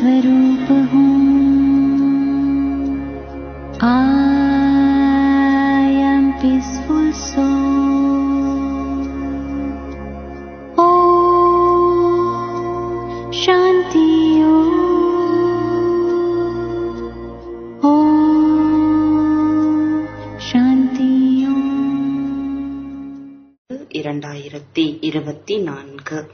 स्वरूप இரண்டாயிரத்தி இருபத்தி நான்கு.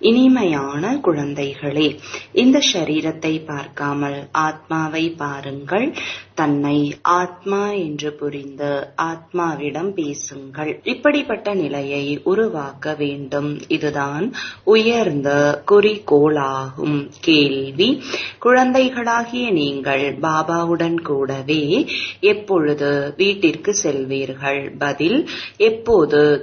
இனிமையான குழந்தைகளே இந்த சரீரத்தை பார்க்காமல் ஆத்மாவை பாருங்கள். தன்னை ஆத்மா என்று புரிந்து ஆத்மாவிடம் பேசுங்கள். இப்படிப்பட்ட நிலையை உருவாக்க வேண்டும். இதுதான் உயர்ந்த குறிக்கோளாகும். கேள்வி. குழந்தைகளாகிய நீங்கள் பாபாவுடன் கூடவே எப்பொழுது வீட்டிற்கு செல்வீர்கள்? பதில் எப்போது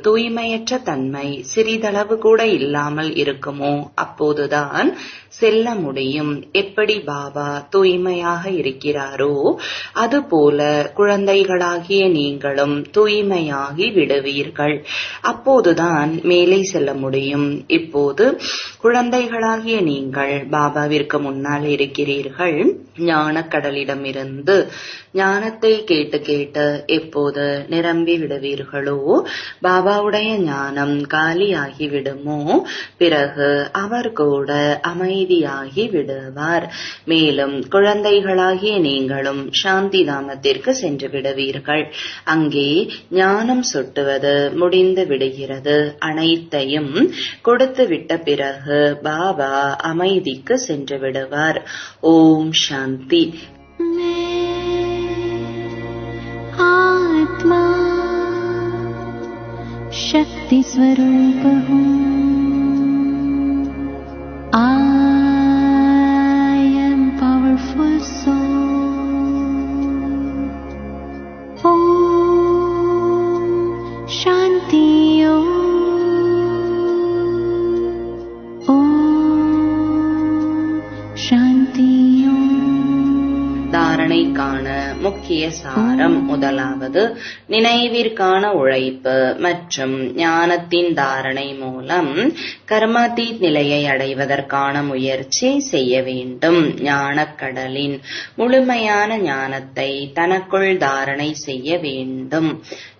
தூய்மையற்ற தன்மை சிறிதளவு கூட இல்லாமல் இருக்குமோ? அப்போதுதான் செல்ல முடியும். எப்படி பாபா தூய்மையாக இருக்கிறாரோ அதுபோல குழந்தைகளாகிய நீங்களும் தூய்மையாகி விடுவீர்கள். அப்போதுதான் மேலே செல்ல முடியும். இப்போது குழந்தைகளாகிய நீங்கள் பாபாவிற்கு முன்னால் இருக்கிறீர்கள். ஞானக்கடலிடமிருந்து ஞானத்தை கேட்டு கேட்டு எப்போது நிரம்பி விடுவீர்களோ? பாபாவுடைய ஞானம் காலியாகி விடுமோ பிறகு அவர் கூட அமைதியாகி விடுவார் மேலும் குழந்தைகளாகிய நீங்களும் சாந்தி தாமத்திற்கு சென்று விடுவீர்கள். அங்கே ஞானம் சுட்டுவது முடிந்து விடுகிறது. அனைத்தையும் கொடுத்து விட்ட பிறகு பாபா அமைதிக்கு சென்று விடுவார். ஓம் சாந்தி. शक्तिस्वरूपः நினைவிற்கான முக்கிய சாரம் முதலாவது நினைவிற்கான உழைப்பு மற்றும் ஞானத்தின் தாரணை மூலம் கர்மாதீத் நிலையை அடைவதற்கான முயற்சி செய்ய வேண்டும். ஞானக்கடலின் முழுமையான ஞானத்தை தனக்குள் தாரணை செய்ய வேண்டும்.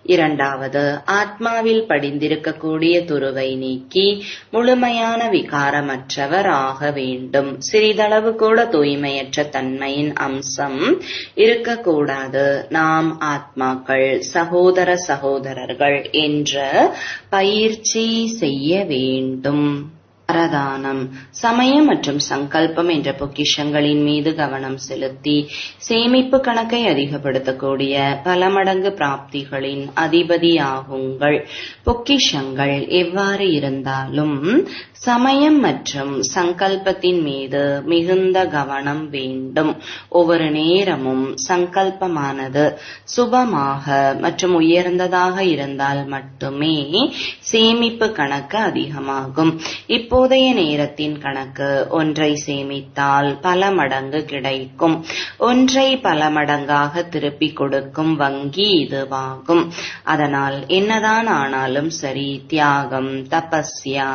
இரண்டாவது ஆத்மாவில் படிந்திருக்கக்கூடிய துருவை நீக்கி முழுமையான விகாரமற்றவர் ஆக வேண்டும். சிறிதளவு கூட தூய்மையற்ற தன்மையின் அம்சம் இருக்கக்கூடாது. நாம் ஆத்மாக்கள் சகோதர சகோதரர்கள் என்ற பயிற்சி செய்ய வேண்டும். வரதானம் சமயம் மற்றும் சங்கல்பம் என்ற பொக்கிஷங்களின் மீது கவனம் செலுத்தி சேமிப்பு கணக்கை அதிகப்படுத்தக்கூடிய பல மடங்கு பிராப்திகளின் அதிபதியாகுங்கள். பொக்கிஷங்கள் எவ்வாறு இருந்தாலும் சமயம் மற்றும் சங்கல்பத்தின் மீது மிகுந்த கவனம் வேண்டும். ஒவ்வொரு நேரமும் சங்கல்பமானது சுபமாக மற்றும் உயர்ந்ததாக இருந்தால் மட்டுமே சேமிப்பு கணக்கு அதிகமாகும். இப்போ இப்போதைய நேரத்தின் கணக்கு. ஒன்றை சேமித்தால் பல மடங்கு கிடைக்கும். ஒன்றை பல மடங்காக திருப்பிக் கொடுக்கும் வங்கி இதுவாகும். அதனால் என்னதான் ஆனாலும் சரி தியாகம் தபஸ்யா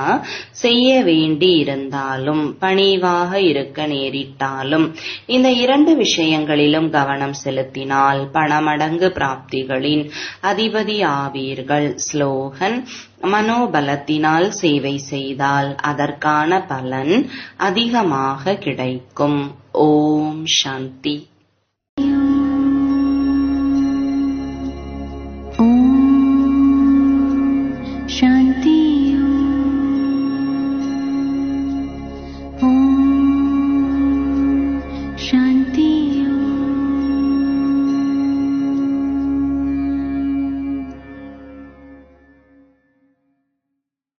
செய்ய வேண்டி இருந்தாலும் பணிவாக இருக்க நேரிட்டாலும் இந்த இரண்டு விஷயங்களிலும் கவனம் செலுத்தினால் பணமடங்கு பிராப்திகளின் அதிபதி ஆவீர்கள் ஸ்லோகன் மனோபலத்தினால் சேவை செய்தால் அதற்கான பலன் அதிகமாக கிடைக்கும். ஓம் சாந்தி.